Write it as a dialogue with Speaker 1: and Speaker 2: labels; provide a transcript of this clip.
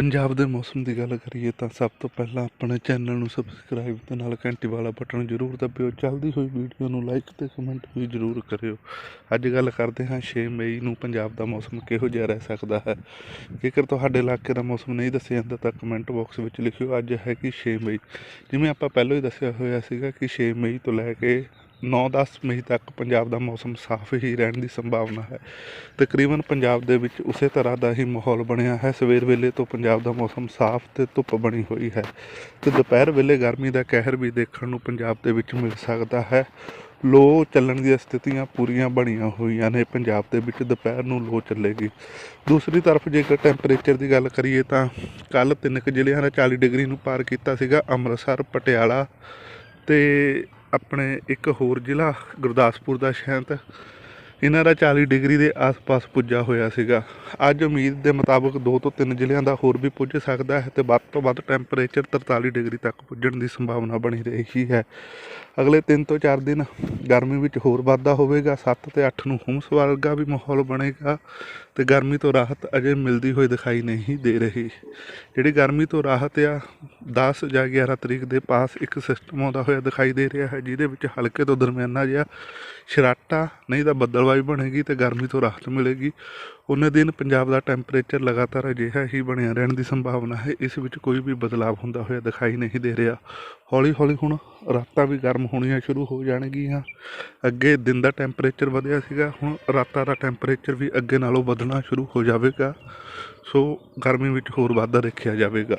Speaker 1: ਪੰਜਾਬ ਦੇ ਮੌਸਮ ਦੀ ਗੱਲ ਕਰੀਏ ਤਾਂ ਸਭ ਤੋਂ ਪਹਿਲਾਂ ਆਪਣੇ ਚੈਨਲ ਨੂੰ ਸਬਸਕ੍ਰਾਈਬ ਤੇ ਨਾਲ ਘੰਟੀ ਵਾਲਾ ਬਟਨ ਜ਼ਰੂਰ ਦਬਿਓ। ਚੱਲਦੀ ਹੋਈ ਵੀਡੀਓ ਨੂੰ ਲਾਈਕ ਤੇ ਕਮੈਂਟ ਵੀ ਜ਼ਰੂਰ ਕਰਿਓ। ਅੱਜ ਗੱਲ ਕਰਦੇ ਹਾਂ 6 ਮਈ ਨੂੰ ਪੰਜਾਬ ਦਾ ਮੌਸਮ ਕਿਹੋ ਜਿਹਾ ਰਹਿ ਸਕਦਾ ਹੈ। ਜੇਕਰ ਤੁਹਾਡੇ ਇਲਾਕੇ ਦਾ ਮੌਸਮ ਨਹੀਂ ਦੱਸਿਆ ਜਾਂਦਾ ਤਾਂ ਕਮੈਂਟ ਬਾਕਸ ਵਿੱਚ ਲਿਖਿਓ, ਅੱਜ ਹੈ ਕਿ 6 ਮਈ। ਜਿਵੇਂ ਆਪਾਂ ਪਹਿਲਾਂ ਹੀ ਦੱਸਿਆ ਹੋਇਆ ਸੀਗਾ ਕਿ 6 ਮਈ ਤੋਂ ਲੈ ਕੇ 9-10 ਮਈ ਤੱਕ ਪੰਜਾਬ ਦਾ ਮੌਸਮ ਸਾਫ਼ ਹੀ ਰਹਿਣ ਦੀ ਸੰਭਾਵਨਾ ਹੈ। ਤਕਰੀਬਨ ਪੰਜਾਬ ਦੇ ਵਿੱਚ ਉਸੇ ਤਰ੍ਹਾਂ ਦਾ ਹੀ ਮਾਹੌਲ ਬਣਿਆ ਹੈ। ਸਵੇਰ ਵੇਲੇ ਤੋਂ ਪੰਜਾਬ ਦਾ ਮੌਸਮ ਸਾਫ਼ ਤੇ ਧੁੱਪ ਬਣੀ ਹੋਈ ਹੈ ਤੇ ਦੁਪਹਿਰ ਵੇਲੇ ਗਰਮੀ ਦਾ ਕਹਿਰ ਵੀ ਦੇਖਣ ਨੂੰ ਪੰਜਾਬ ਦੇ ਵਿੱਚ ਮਿਲ ਸਕਦਾ ਹੈ। ਲੋ ਚੱਲਣ ਦੀਆਂ ਸਥਿਤੀਆਂ ਪੂਰੀਆਂ ਬਣੀਆਂ ਹੋਈਆਂ ਨੇ। ਪੰਜਾਬ ਦੇ ਵਿੱਚ ਦੁਪਹਿਰ ਨੂੰ ਲੋ ਚੱਲੇਗੀ। ਦੂਸਰੀ ਤਰਫ ਜੇਕਰ ਟੈਂਪਰੇਚਰ ਦੀ ਗੱਲ ਕਰੀਏ ਤਾਂ ਕੱਲ ਤਿੰਨ ਕੁ ਜ਼ਿਲ੍ਹਿਆਂ ਨੇ 40 ਡਿਗਰੀ ਨੂੰ ਪਾਰ ਕੀਤਾ ਸੀਗਾ। ਅੰਮ੍ਰਿਤਸਰ, ਪਟਿਆਲਾ ਤੇ ਆਪਣੇ ਇੱਕ ਹੋਰ ਜ਼ਿਲ੍ਹਾ, ਗੁਰਦਾਸਪੁਰ ਦਾ ਸ਼ਾਇਦ ਇਹਨਾਂ ਦਾ 40 ਡਿਗਰੀ ਦੇ ਆਸ-ਪਾਸ ਪੁੱਜਾ ਹੋਇਆ ਸੀਗਾ। ਅੱਜ ਉਮੀਦ ਦੇ ਮੁਤਾਬਕ ਦੋ ਤੋਂ ਤਿੰਨ ਜ਼ਿਲ੍ਹਿਆਂ ਦਾ ਹੋਰ ਵੀ ਪੁੱਜ ਸਕਦਾ ਹੈ ਤੇ ਵੱਧ ਤੋਂ ਵੱਧ ਟੈਂਪਰੇਚਰ 43 ਡਿਗਰੀ ਤੱਕ ਪੁੱਜਣ ਦੀ ਸੰਭਾਵਨਾ ਬਣੀ ਰਹੀ ਹੈ। ਅਗਲੇ 3 ਤੋਂ 4 ਦਿਨ ਗਰਮੀ ਵਿੱਚ ਹੋਰ ਵਾਧਾ ਹੋਵੇਗਾ 7 ਤੇ 8 ਨੂੰ ਹੁਮਸ ਵਰਗਾ ਵੀ ਮਾਹੌਲ ਬਣੇਗਾ ਤੇ ਗਰਮੀ ਤੋਂ ਰਾਹਤ ਅਜੇ ਮਿਲਦੀ ਹੋਈ ਦਿਖਾਈ ਨਹੀਂ ਦੇ ਰਹੀ। ਜਿਹੜੀ ਗਰਮੀ ਤੋਂ ਰਾਹਤ ਆ 10 ਜਾਂ 11 ਤਰੀਕ ਦੇ ਪਾਸ ਇੱਕ ਸਿਸਟਮ ਆਉਂਦਾ ਹੋਇਆ ਦਿਖਾਈ ਦੇ ਰਿਹਾ ਹੈ, ਜਿਹਦੇ ਵਿੱਚ ਹਲਕੇ ਤੋਂ ਦਰਮਿਆਨਾ ਜਿਹਾ ਸ਼ਰਾਟਾ ਨਹੀਂ ਤਾਂ ਬੱਦਲਵਾਈ ਬਣੇਗੀ ਤੇ ਗਰਮੀ ਤੋਂ ਰਾਹਤ ਮਿਲੇਗੀ। ਉਹਨੇ ਦਿਨ ਪੰਜਾਬ ਦਾ ਟੈਂਪਰੇਚਰ ਲਗਾਤਾਰ ਅਜਿਹਾ ਹੀ ਬਣਿਆ ਰਹਿਣ ਦੀ ਸੰਭਾਵਨਾ ਹੈ, ਇਸ ਵਿੱਚ ਕੋਈ ਵੀ ਬਦਲਾਅ ਹੁੰਦਾ ਹੋਇਆ ਦਿਖਾਈ ਨਹੀਂ ਦੇ ਰਿਹਾ। ਹੌਲੀ ਹੌਲੀ ਹੁਣ ਰਾਤਾਂ ਵੀ ਗਰਮ ਹੋਣੀਆਂ ਸ਼ੁਰੂ ਹੋ ਜਾਣਗੀਆਂ। ਅੱਗੇ ਦਿਨ ਦਾ ਟੈਂਪਰੇਚਰ ਵਧਿਆ ਸੀਗਾ, ਹੁਣ ਰਾਤਾਂ ਦਾ ਟੈਂਪਰੇਚਰ ਵੀ ਅੱਗੇ ਨਾਲੋਂ ਵਧਣਾ ਸ਼ੁਰੂ ਹੋ ਜਾਵੇਗਾ। ਸੋ ਗਰਮੀ ਵਿੱਚ ਹੋਰ ਵਾਧਾ ਦੇਖਿਆ ਜਾਵੇਗਾ।